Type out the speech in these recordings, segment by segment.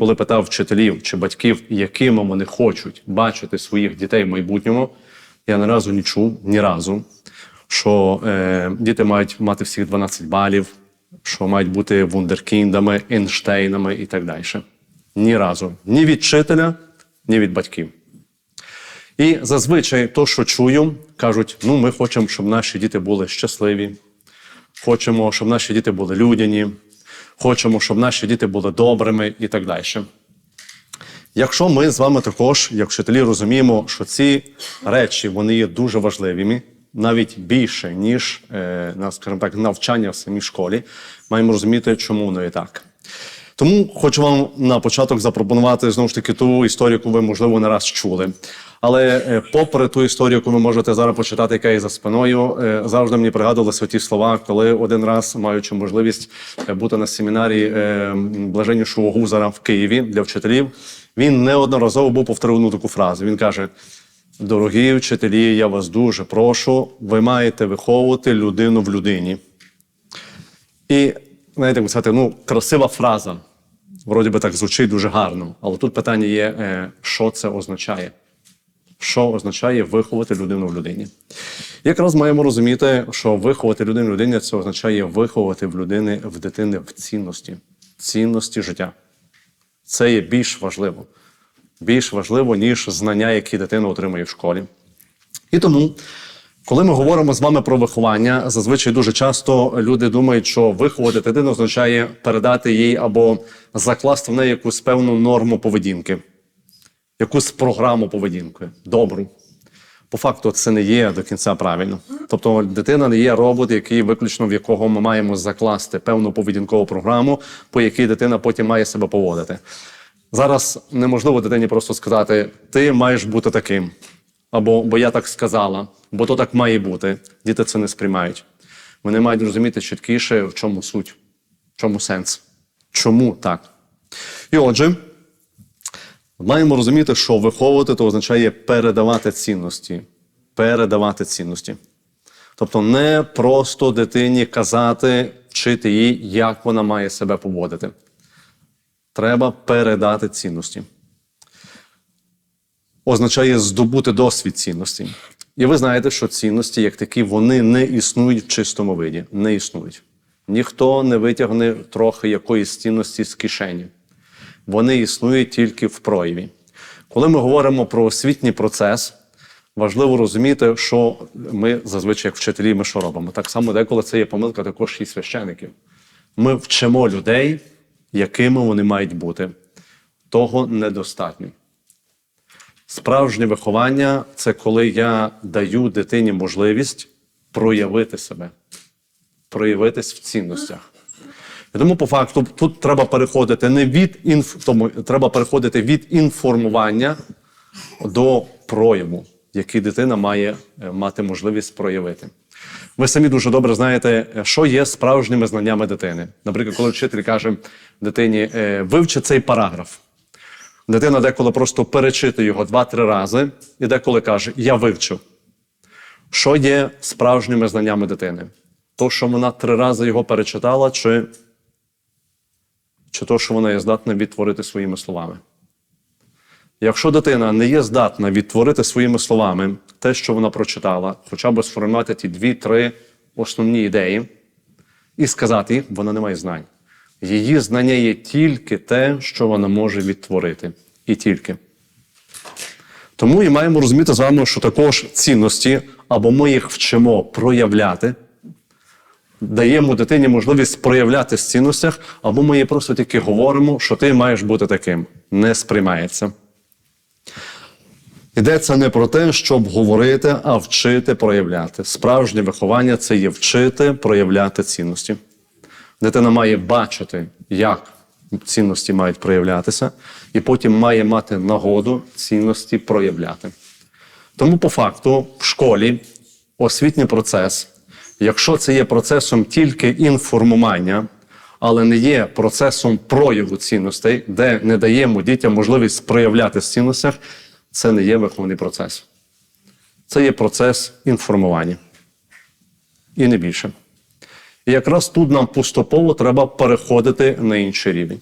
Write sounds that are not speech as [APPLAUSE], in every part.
коли питав вчителів чи батьків, якими вони хочуть бачити своїх дітей в майбутньому, я ні разу не чув, ні разу, що е, діти мають мати всіх 12 балів, що мають бути вундеркіндами, Ейнштейнами і так далі. Ні разу. Ні від вчителя, ні від батьків. І зазвичай то, що чую, кажуть: ну, ми хочемо, щоб наші діти були щасливі, хочемо, щоб наші діти були людяні, хочемо, щоб наші діти були добрими і так далі. Якщо ми з вами також, як вчителі, розуміємо, що ці речі вони є дуже важливими, навіть більше, ніж, е, скажімо так, навчання в самій школі, маємо розуміти, чому воно і так. Тому хочу вам на початок запропонувати знову ж таки ту історію, яку ви, можливо, не раз чули. Але е, попри ту історію, яку ви можете зараз почитати, яка є за спиною, е, завжди мені пригадувалися ті слова, коли один раз, маючи можливість е, бути на семінарі блаженнішого гузара в Києві для вчителів, він неодноразово був повторив таку фразу. Він каже: Дорогі вчителі, я вас дуже прошу, ви маєте виховувати людину в людині. І знаєте, сказати, ну, красива фраза. Вроді би так звучить дуже гарно. Але тут питання є, е, що це означає? Що означає виховати людину в людині? Якраз маємо розуміти, що виховати людину в людині це означає виховати в людини в дитини в цінності, цінності життя. Це є більш важливо. Більш важливо, ніж знання, які дитина отримує в школі. І тому, коли ми говоримо з вами про виховання, зазвичай дуже часто люди думають, що виховати дитину означає передати їй або закласти в неї якусь певну норму поведінки, якусь програму поведінки, добру. По факту це не є до кінця правильно. Тобто дитина не є робот, який виключно в якого ми маємо закласти певну поведінкову програму, по якій дитина потім має себе поводити. Зараз неможливо дитині просто сказати: ти маєш бути таким, або бо я так сказала, бо то так має бути. Діти це не сприймають. Вони мають розуміти чіткіше, в чому суть, в чому сенс, чому так. І отже, маємо розуміти, що виховувати то означає передавати цінності. Передавати цінності. Тобто не просто дитині казати, вчити їй, як вона має себе поводити. Треба передати цінності. Означає здобути досвід цінності. І ви знаєте, що цінності, як такі, вони не існують в чистому виді. Не існують. Ніхто не витягне трохи якоїсь цінності з кишені. Вони існують тільки в прояві. Коли ми говоримо про освітній процес, важливо розуміти, що ми зазвичай, як вчителі, ми що робимо. Так само, деколи це є помилка також і священиків. Ми вчимо людей, якими вони мають бути. Того недостатньо. Справжнє виховання це коли я даю дитині можливість проявити себе, проявитись в цінностях. І тому, по факту, тут треба переходити не від інф... тому, треба переходити від інформування до прояву, який дитина має е, мати можливість проявити. Ви самі дуже добре знаєте, що є справжніми знаннями дитини. Наприклад, коли вчитель каже дитині, е, вивчи цей параграф. Дитина деколи просто перечитує його два-три рази, і деколи каже: Я вивчив. Що є справжніми знаннями дитини? То, що вона три рази його перечитала, чи, чи то, що вона є здатна відтворити своїми словами? Якщо дитина не є здатна відтворити своїми словами те, що вона прочитала, хоча б сформувати ті дві-три основні ідеї, і сказати вона не має знань. Її знання є тільки те, що вона може відтворити. І тільки. Тому і маємо розуміти з вами, що також цінності, або ми їх вчимо проявляти, даємо дитині можливість проявляти в цінностях, або ми їй просто тільки говоримо, що ти маєш бути таким. Не сприймається. Йдеться не про те, щоб говорити, а вчити проявляти. Справжнє виховання це є вчити проявляти цінності. Дитина має бачити, як цінності мають проявлятися, і потім має мати нагоду цінності проявляти. Тому, по факту, в школі освітній процес, якщо це є процесом тільки інформування, але не є процесом прояву цінностей, де не даємо дітям можливість проявляти в цінностях, це не є виховний процес. Це є процес інформування. І не більше. І якраз тут нам поступово треба переходити на інший рівень.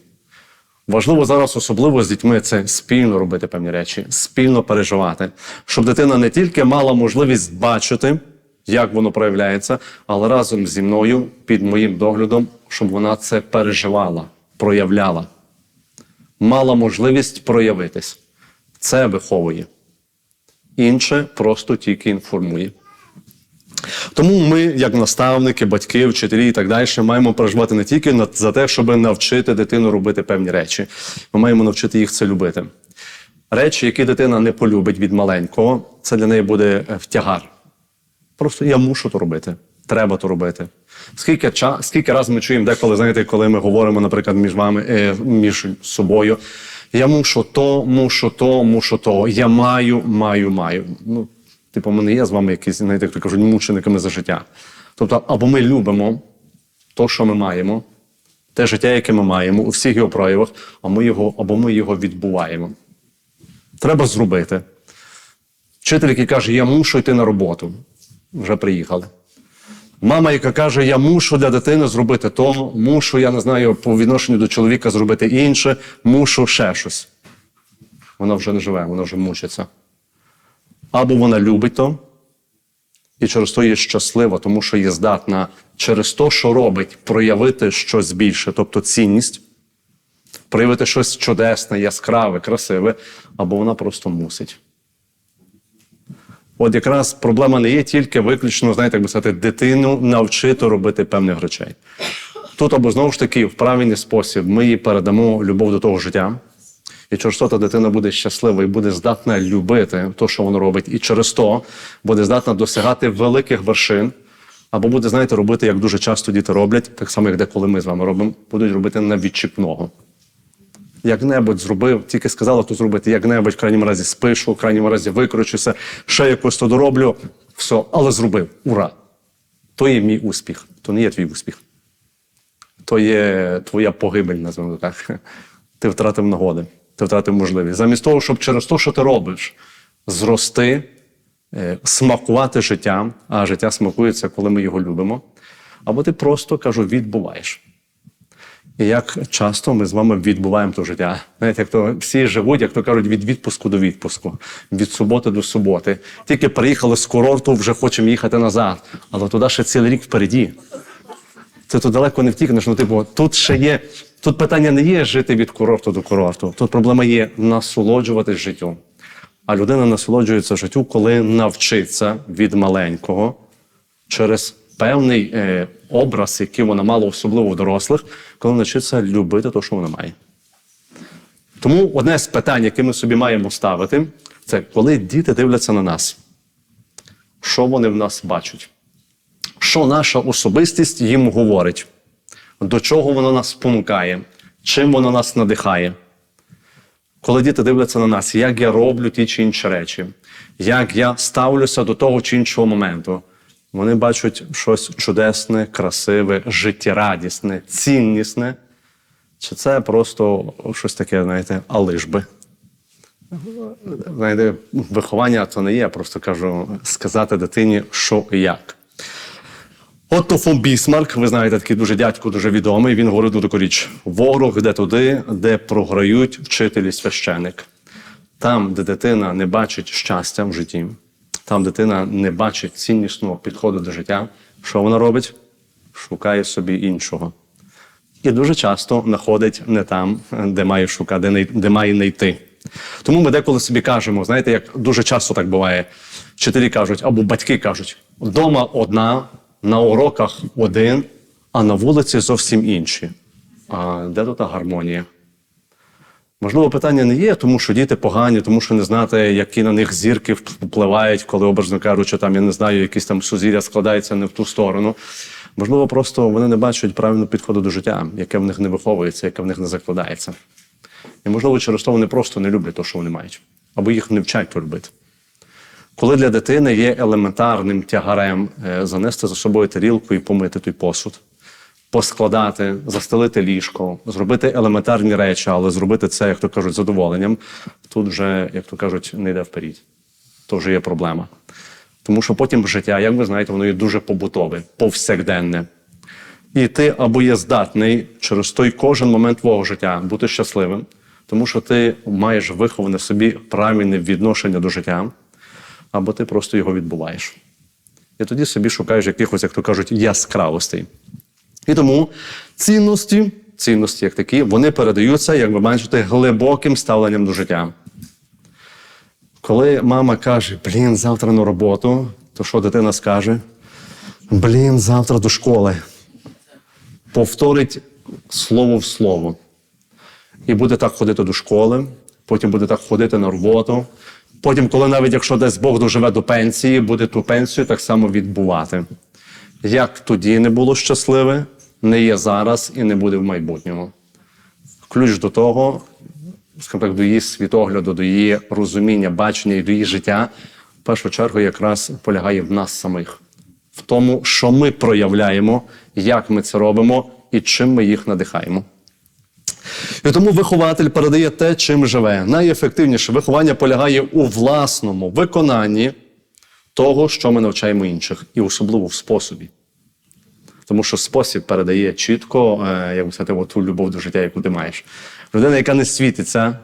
Важливо зараз, особливо з дітьми, це спільно робити певні речі, спільно переживати, щоб дитина не тільки мала можливість бачити, як воно проявляється, але разом зі мною, під моїм доглядом, щоб вона це переживала, проявляла, мала можливість проявитись. Це виховує. Інше просто тільки інформує. Тому ми, як наставники, батьки, вчителі і так далі, маємо переживати не тільки за те, щоб навчити дитину робити певні речі. Ми маємо навчити їх це любити. Речі, які дитина не полюбить від маленького, це для неї буде е, втягар. Просто я мушу то робити. Треба то робити. Скільки ча, скільки раз ми чуємо деколи, знаєте, коли ми говоримо, наприклад, між вами, е, між собою. Я мушу то, мушу то, мушу то. Я маю, маю, маю. Ну, типу, ми не є з вами якісь, знаєте, як кажуть, мучениками за життя. Тобто, або ми любимо то, що ми маємо, те життя, яке ми маємо, у всіх його проявах, а ми його, або ми його відбуваємо. Треба зробити. Вчитель, який каже, я мушу йти на роботу. Вже приїхали. Мама, яка каже, я мушу для дитини зробити то, мушу, я не знаю, по відношенню до чоловіка зробити інше, мушу ще щось. Вона вже не живе, вона вже мучиться. Або вона любить то, і через то є щаслива, тому що є здатна через то, що робить, проявити щось більше, тобто цінність, проявити щось чудесне, яскраве, красиве, або вона просто мусить. От якраз проблема не є тільки виключно, знаєте, як би сказати, дитину навчити робити певних речей. Тут або знову ж таки в правильний спосіб ми їй передамо любов до того життя. І через то та дитина буде щаслива і буде здатна любити те, що вона робить, і через то буде здатна досягати великих вершин, або буде, знаєте, робити, як дуже часто діти роблять, так само, як деколи ми з вами робимо, будуть робити на відчіпного. Як-небудь зробив, тільки сказала, то зробити, як-небудь, в крайньому разі спишу, в крайньому разі викручуся, ще якось то дороблю, все, але зробив. Ура! То є мій успіх, то не є твій успіх. То є твоя погибель, називаємо так. Ти втратив нагоди, ти втратив можливість. Замість того, щоб через те, що ти робиш, зрости, е, смакувати життям, а життя смакується, коли ми його любимо, або ти просто кажу, відбуваєш. І як часто ми з вами відбуваємо то життя. Знаєте, як то всі живуть, як то кажуть, від відпуску до відпуску, від суботи до суботи. Тільки приїхали з курорту, вже хочемо їхати назад, але туди ще цілий рік впереді. Ти тут далеко не втікнеш. Ну, типу, тут ще є. Тут питання не є жити від курорту до курорту. Тут проблема є насолоджуватись життю. А людина насолоджується життю, коли навчиться від маленького через певний е, образ, який вона мала особливо у дорослих, коли навчиться любити те, що вона має. Тому одне з питань, яке ми собі маємо ставити, це коли діти дивляться на нас, що вони в нас бачать, що наша особистість їм говорить, до чого воно нас спонукає, чим воно нас надихає. Коли діти дивляться на нас, як я роблю ті чи інші речі, як я ставлюся до того чи іншого моменту, вони бачать щось чудесне, красиве, життєрадісне, ціннісне. Чи це просто щось таке, знаєте, алижби? Знаєте, виховання то не є, просто кажу сказати дитині, що і як. Отто фон Бісмарк, ви знаєте, такий дуже дядько, дуже відомий. Він говорив до таку річ: ворог йде туди, де програють вчителі священик. Там, де дитина не бачить щастя в житті, там дитина не бачить ціннісного підходу до життя, що вона робить? Шукає собі іншого. І дуже часто знаходить не там, де має шукати, де, де має не йти. Тому ми деколи собі кажемо, знаєте, як дуже часто так буває. Вчителі кажуть, або батьки кажуть, вдома одна, на уроках один, а на вулиці зовсім інші. А де тут гармонія? Можливо, питання не є, тому що діти погані, тому що не знати, які на них зірки впливають, коли образно кажучи, там я не знаю, якісь там сузір'я складаються не в ту сторону. Можливо, просто вони не бачать правильного підходу до життя, яке в них не виховується, яке в них не закладається. І, можливо, через то вони просто не люблять те, що вони мають, або їх не вчать то робити. Коли для дитини є елементарним тягарем е, занести за собою тарілку і помити той посуд, поскладати, застелити ліжко, зробити елементарні речі, але зробити це, як то кажуть, задоволенням, тут вже, як то кажуть, не йде вперед. То вже є проблема. Тому що потім життя, як ви знаєте, воно є дуже побутове, повсякденне. І ти або є здатний через той кожен момент твого життя бути щасливим, тому що ти маєш виховане в собі правильне відношення до життя, або ти просто його відбуваєш. І тоді собі шукаєш якихось, як то кажуть, яскравостей. І тому цінності, цінності як такі, вони передаються, як ви бачите, глибоким ставленням до життя. Коли мама каже, блін, завтра на роботу, то що дитина скаже? Блін, завтра до школи. Повторить слово в слово. І буде так ходити до школи, потім буде так ходити на роботу. Потім, коли навіть якщо десь Бог доживе до пенсії, буде ту пенсію так само відбувати. Як тоді не було щасливе, не є зараз і не буде в майбутньому. Ключ до того, скажімо так, до її світогляду, до її розуміння, бачення і до її життя, в першу чергу, якраз полягає в нас самих, в тому, що ми проявляємо, як ми це робимо і чим ми їх надихаємо. І тому вихователь передає те, чим живе. Найефективніше виховання полягає у власному виконанні того, що ми навчаємо інших, і особливо в способі. Тому що спосіб передає чітко, е, як би сказати, ту любов до життя, яку ти маєш. Людина, яка не світиться,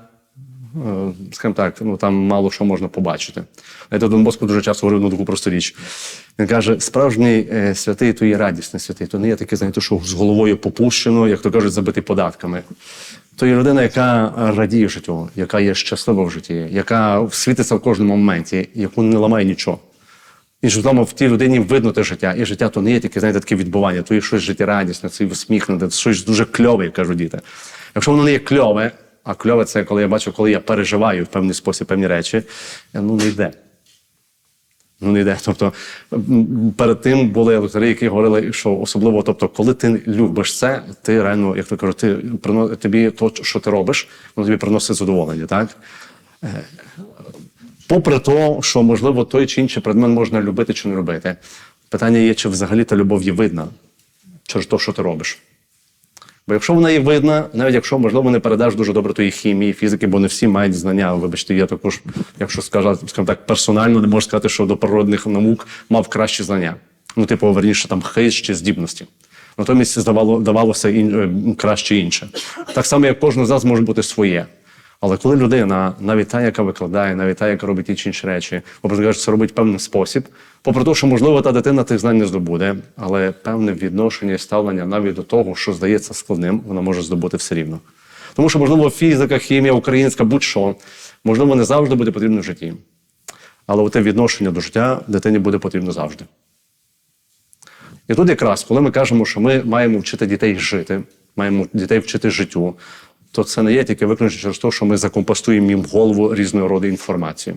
е, скажімо так, ну там мало що можна побачити. Знаєте, Дон Боско дуже часто говорив одну таку просту річ. Він каже: справжній е, святий то є радісний святий, то не є такий, знаєте, що з головою попущено, як то кажуть, забитий податками. То є людина, яка радіє життю, яка є щаслива в житті, яка світиться в кожному моменті, яку не ламає нічого. І ж вдома в тій людині видно те життя. І життя то не є таке, знаєте, таке відбування, то є щось життєрадісне, це усміхнене, щось дуже кльове, кажуть діти. Якщо воно не є кльове, а кльове це коли я бачу, коли я переживаю в певний спосіб певні речі, ну не йде. Не йде. Тобто перед тим були лікарі, які говорили, що особливо, тобто, коли ти любиш це, ти реально, як то кажуть, ти тобі то, що ти робиш, воно тобі приносить задоволення, так? Попри те, що можливо той чи інший предмет можна любити чи не любити, питання є, чи взагалі та любов є видна через те, що ти робиш. Бо якщо вона є видна, навіть якщо, можливо, не передаш дуже добре тої хімії, фізики, бо не всі мають знання. Вибачте, я також, якщо скажу, скажімо так, персонально не можу сказати, що до природних наук мав кращі знання. Ну, типу, верніше, там хист чи здібності. Натомість здавало, давалося ін, е, краще інше. Так само, як кожен з нас може бути своє. Але коли людина, навіть та, яка викладає, навіть та, яка робить ті інші речі, образно кажучи, це робить певний спосіб, попри те, що, можливо, та дитина тих знань не здобуде, але певне відношення і ставлення навіть до того, що здається складним, вона може здобути все рівно. Тому що, можливо, фізика, хімія, українська, будь-що, можливо, не завжди буде потрібно в житті. Але те відношення до життя дитині буде потрібно завжди. І тут якраз, коли ми кажемо, що ми маємо вчити дітей жити, маємо дітей вчити життю, то це не є тільки виключно через те, що ми закомпостуємо їм в голову різної роду інформації.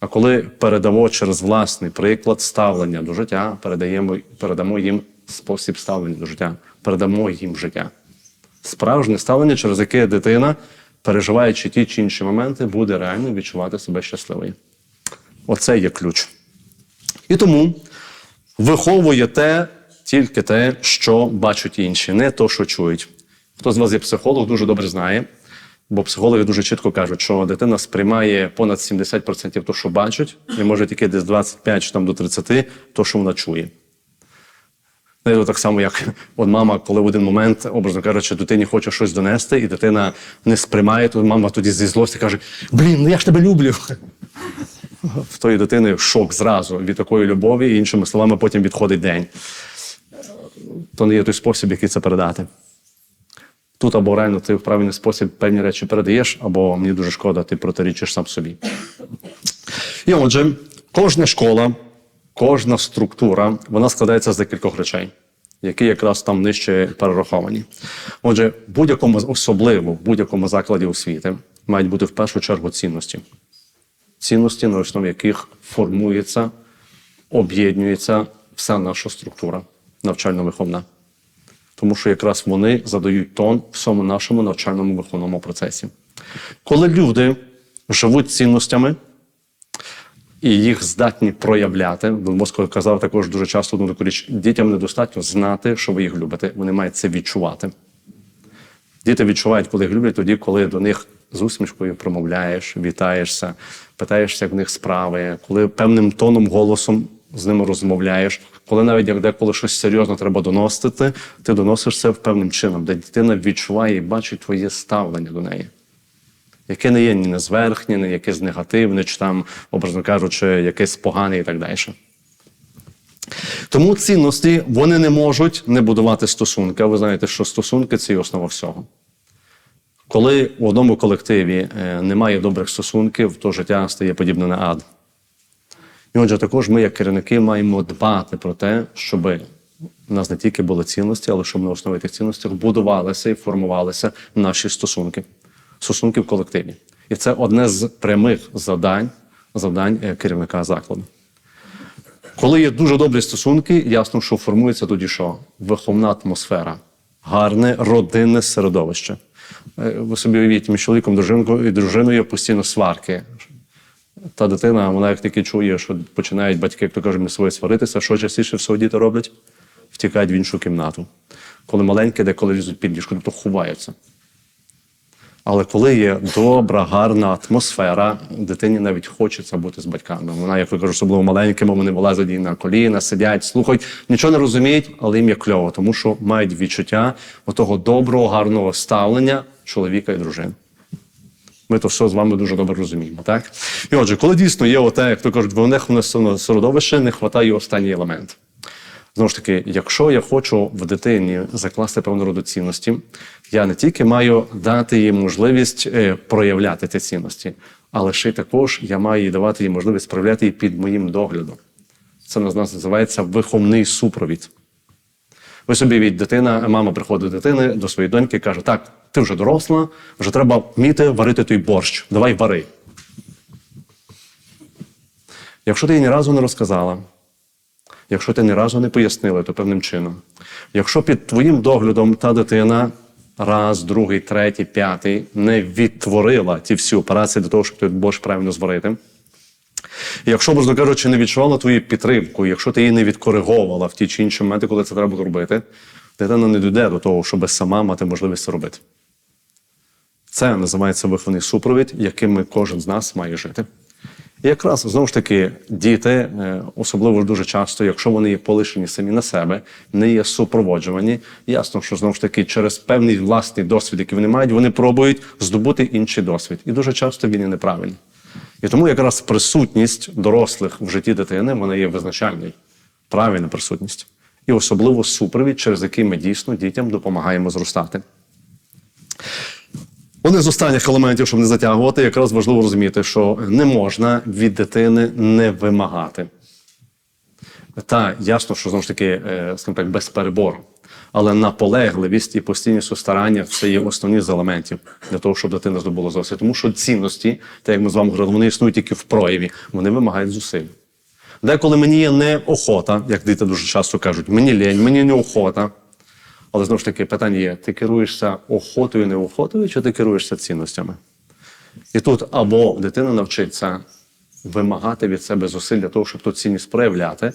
А коли передамо через власний приклад ставлення до життя, передаємо, передамо їм спосіб ставлення до життя, передамо їм життя. Справжнє ставлення, через яке дитина, переживаючи ті чи інші моменти, буде реально відчувати себе щасливою. Оце є ключ. І тому виховує те, тільки те, що бачать інші, не то, що чують. Хто з вас є психолог, дуже добре знає, бо психологи дуже чітко кажуть, що дитина сприймає понад 70% то, що бачить, і може тільки десь 25 чи там до 30 то, що вона чує. Знаєте, так само, як от мама, коли в один момент, образно кажучи, дитині хоче щось донести, і дитина не сприймає, то мама тоді зі злості каже: Блін, ну я ж тебе люблю. В тої дитини шок зразу від такої любові, і іншими словами, потім відходить день. То не є той спосіб, який це передати. Тут або реально ти в правильний спосіб певні речі передаєш, або мені дуже шкода, ти протирічиш сам собі. І отже, кожна школа, кожна структура, вона складається з декількох речей, які якраз там нижче перераховані. Отже, в будь-якому, особливо в будь-якому закладі освіти мають бути в першу чергу цінності. Цінності, на основі яких формується, об'єднується вся наша структура навчально-виховна тому що якраз вони задають тон всьому нашому навчальному виховному процесі. Коли люди живуть цінностями і їх здатні проявляти, Дон Боско казав також дуже часто одну таку річ: дітям недостатньо знати, що ви їх любите, вони мають це відчувати. Діти відчувають, коли їх люблять, тоді, коли до них з усмішкою промовляєш, вітаєшся, питаєшся, як в них справи, коли певним тоном голосом з ними розмовляєш. Коли навіть як деколи щось серйозно треба доносити, ти доносиш це певним чином, де дитина відчуває і бачить твоє ставлення до неї яке не є ні не зверхнє, ні якесь негативне, чи там, образно кажучи, якесь погане і так далі. Тому цінності вони не можуть не будувати стосунки. А ви знаєте, що стосунки це є основа всього. Коли в одному колективі е, немає добрих стосунків, то життя стає подібне на ад. І отже, також ми, як керівники, маємо дбати про те, щоб у нас не тільки були цінності, але щоб на основі тих цінностей будувалися і формувалися наші стосунки, стосунки в колективі. І це одне з прямих завдань, завдань е, керівника закладу. Коли є дуже добрі стосунки, ясно, що формується тоді що? Виховна атмосфера, гарне родинне середовище. Е, Ви собі уявіть, між чоловіком дружинкою і дружиною постійно сварки. Та дитина, вона як таки чує, що починають батьки, як то кажуть, між собою сваритися, що частіше всього діти роблять? Втікають в іншу кімнату. Коли маленькі, деколи лізуть під ліжко, тобто ховаються. Але коли є добра, гарна атмосфера, дитині навіть хочеться бути з батьками. Вона, як ви кажу, особливо маленькими, вони вилазять їй на коліна, сидять, слухають, нічого не розуміють, але їм є кльово, тому що мають відчуття отого доброго, гарного ставлення чоловіка і дружини. Ми то все з вами дуже добре розуміємо, так? І отже, коли дійсно є оте, як то кажуть, винехне середовище, не вистачає останній елемент. Знову ж таки, якщо я хочу в дитині закласти певну роду цінності, я не тільки маю дати їй можливість е, проявляти ці цінності, але ще й також я маю їй давати їй можливість проявляти її під моїм доглядом. Це нас називається виховний супровід. Ви собі від дитина, мама приходить до дитини до своєї доньки і каже: Так, ти вже доросла, вже треба вміти варити той борщ. Давай вари. Якщо ти їй ні разу не розказала, якщо ти ні разу не пояснила, то певним чином. Якщо під твоїм доглядом та дитина раз, другий, третій, п'ятий не відтворила ті всі операції для того, щоб той борщ правильно зварити. Якщо, можна кажучи, не відчувала твою підтримку, якщо ти її не відкориговувала в ті чи інші моменти, коли це треба робити, дитина не дійде до того, щоб сама мати можливість це робити. Це називається виховний супровід, яким кожен з нас має жити. І якраз знову ж таки діти, е, особливо дуже часто, якщо вони є полишені самі на себе, не є супроводжувані, ясно, що знову ж таки через певний власний досвід, який вони мають, вони пробують здобути інший досвід. І дуже часто він є неправильний. І тому якраз присутність дорослих в житті дитини вона є визначальною, правильна присутність. І особливо супровід, через який ми дійсно дітям допомагаємо зростати. Один з останніх елементів, щоб не затягувати, якраз важливо розуміти, що не можна від дитини не вимагати. Та ясно, що знову ж таки, е, скажімо так, без перебору. Але наполегливість і постійність у стараннях це є основні з елементів для того, щоб дитина здобула зовсім. Тому що цінності, так як ми з вами говорили, вони існують тільки в прояві, вони вимагають зусиль. Деколи мені є неохота, як діти дуже часто кажуть, мені лень, мені неохота. Але знову ж таки, питання є: ти керуєшся охотою, неохотою, чи ти керуєшся цінностями? І тут або дитина навчиться вимагати від себе зусиль для того, щоб ту цінність проявляти,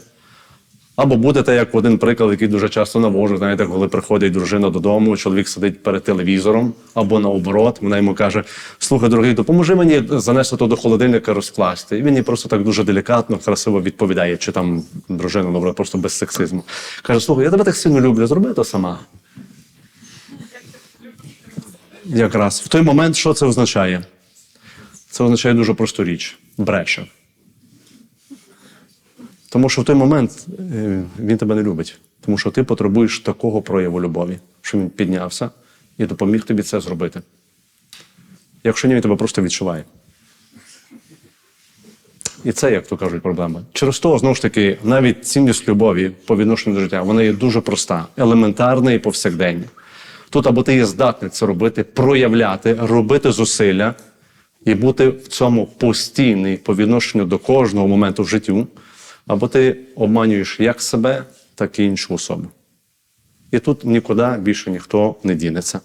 або будете як один приклад, який дуже часто навожу, знаєте, коли приходить дружина додому, чоловік сидить перед телевізором, або наоборот, вона йому каже: Слухай, дорогий, допоможи мені занести то до холодильника розкласти. І він їй просто так дуже делікатно, красиво відповідає, чи там дружина, добре, просто без сексизму. Каже: Слухай, я тебе так сильно люблю, зроби то сама. Якраз в той момент, що це означає? Це означає дуже просту річ бреше. Тому що в той момент е, він тебе не любить. Тому що ти потребуєш такого прояву любові, що він піднявся і допоміг тобі це зробити. Якщо ні, він тебе просто відчуває. І це, як то кажуть, проблема. Через того, знову ж таки, навіть цінність любові по відношенню до життя, вона є дуже проста, елементарна і повсякденна. Тут або ти є здатний це робити, проявляти, робити зусилля і бути в цьому постійний по відношенню до кожного моменту в життю, або ти обманюєш як себе, так і іншу особу. І тут нікуди більше ніхто не дінеться.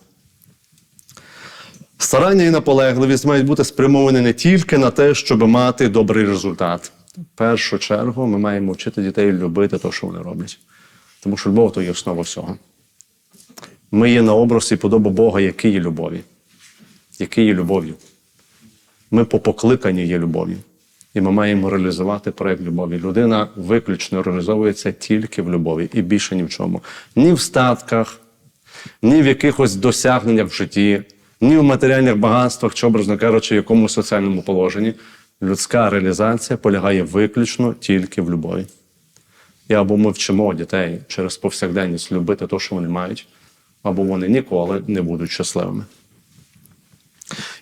Старання і наполегливість мають бути спрямовані не тільки на те, щоб мати добрий результат. В першу чергу ми маємо вчити дітей любити те, що вони роблять. Тому що любов то є основа всього. Ми є на образ і подобу Бога, який є любові, який є любов'ю. Ми по покликанню є любов'ю. І ми маємо реалізувати проект любові. Людина виключно реалізовується тільки в любові і більше ні в чому. Ні в статках, ні в якихось досягненнях в житті, ні в матеріальних багатствах, чи, образно кажучи, в якомусь соціальному положенні. Людська реалізація полягає виключно тільки в любові. І або ми вчимо дітей через повсякденність любити те, що вони мають, або вони ніколи не будуть щасливими.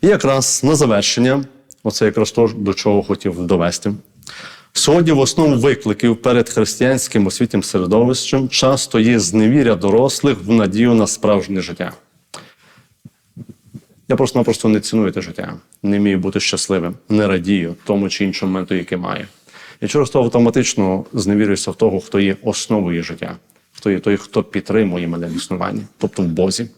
І якраз на завершення, оце якраз то, до чого хотів довести. Сьогодні в основу викликів перед християнським освітнім середовищем часто є зневіря дорослих в надію на справжнє життя. Я просто-напросто не ціную те життя, не вмію бути щасливим, не радію тому чи іншому моменту, який маю. І через то автоматично зневірююся в того, хто є основою життя, хто є той, хто підтримує мене в існуванні, тобто в Бозі.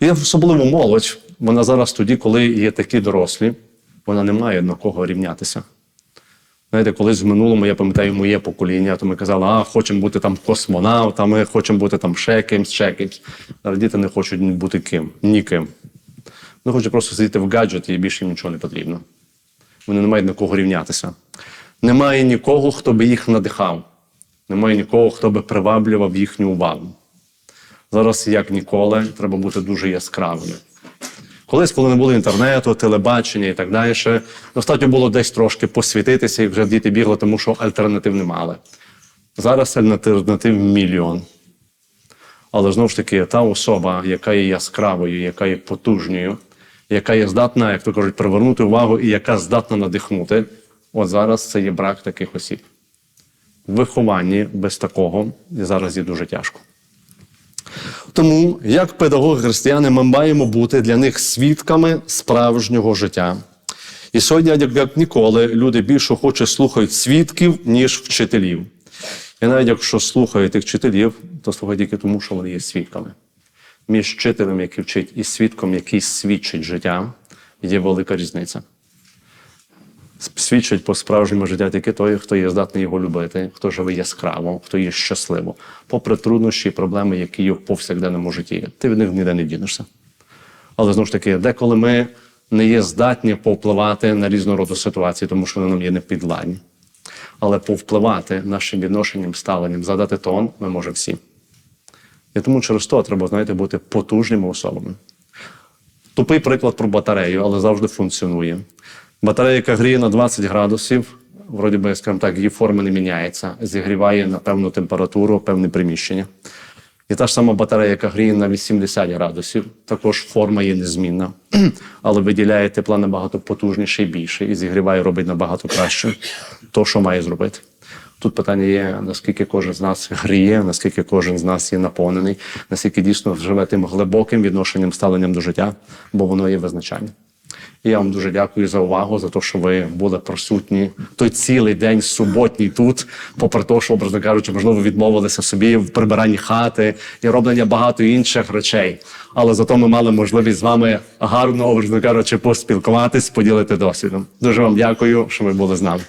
І особливо молодь, вона зараз тоді, коли є такі дорослі, вона не має на кого рівнятися. Знаєте, колись в минулому, я пам'ятаю, моє покоління, то ми казали, а хочемо бути там космонавтами, хочемо бути там ще кимсь, ще кимсь. Діти не хочуть бути ким, ніким. Вони хочуть просто сидіти в гаджеті і більше їм нічого не потрібно. Вони не мають на кого рівнятися. Немає нікого, хто би їх надихав. Немає нікого, хто би приваблював їхню увагу. Зараз, як ніколи, треба бути дуже яскравими. Колись, коли не було інтернету, телебачення і так далі, ще достатньо було десь трошки посвітитися і вже діти бігли, тому що альтернатив не мали. Зараз альтернатив мільйон. Але знову ж таки, та особа, яка є яскравою, яка є потужною, яка є здатна, як то кажуть, привернути увагу і яка здатна надихнути, от зараз це є брак таких осіб. В вихованні без такого зараз є дуже тяжко. Тому, як педагоги християни, ми маємо бути для них свідками справжнього життя. І сьогодні, як, ніколи, люди більше хочуть слухають свідків, ніж вчителів. І навіть якщо слухають тих вчителів, то слухають тільки тому, що вони є свідками. Між вчителем, який вчить, і свідком, який свідчить життя, є велика різниця. Свідчить по справжньому життя тільки той, хто є здатний його любити, хто живе яскраво, хто є щасливо, попри труднощі і проблеми, які є в повсякденному житті. Ти від них ніде не дінешся. Але знову ж таки, деколи ми не є здатні повпливати на різного роду ситуації, тому що вони нам є не підладні. Але повпливати нашим відношенням, ставленням, задати тон ми можемо всі. І тому через то треба, знаєте, бути потужними особами. Тупий приклад про батарею, але завжди функціонує. Батарея, яка гріє на 20 градусів, вроді би, скажімо так, її форма не міняється, зігріває на певну температуру, певне приміщення. І та ж сама батарея, яка гріє на 80 градусів, також форма є незмінна, [CLEARS THROAT] але виділяє тепла набагато потужніше і більше, і зігріває, робить набагато краще то, що має зробити. Тут питання є, наскільки кожен з нас гріє, наскільки кожен з нас є наповнений, наскільки дійсно живе тим глибоким відношенням, ставленням до життя, бо воно є визначання. І я вам дуже дякую за увагу, за те, що ви були присутні той цілий день суботній тут, попри те, що, образно кажучи, можливо, відмовилися собі в прибиранні хати і роблення багато інших речей. Але зато ми мали можливість з вами гарно, образно кажучи, поспілкуватись, поділити досвідом. Дуже вам дякую, що ви були з нами.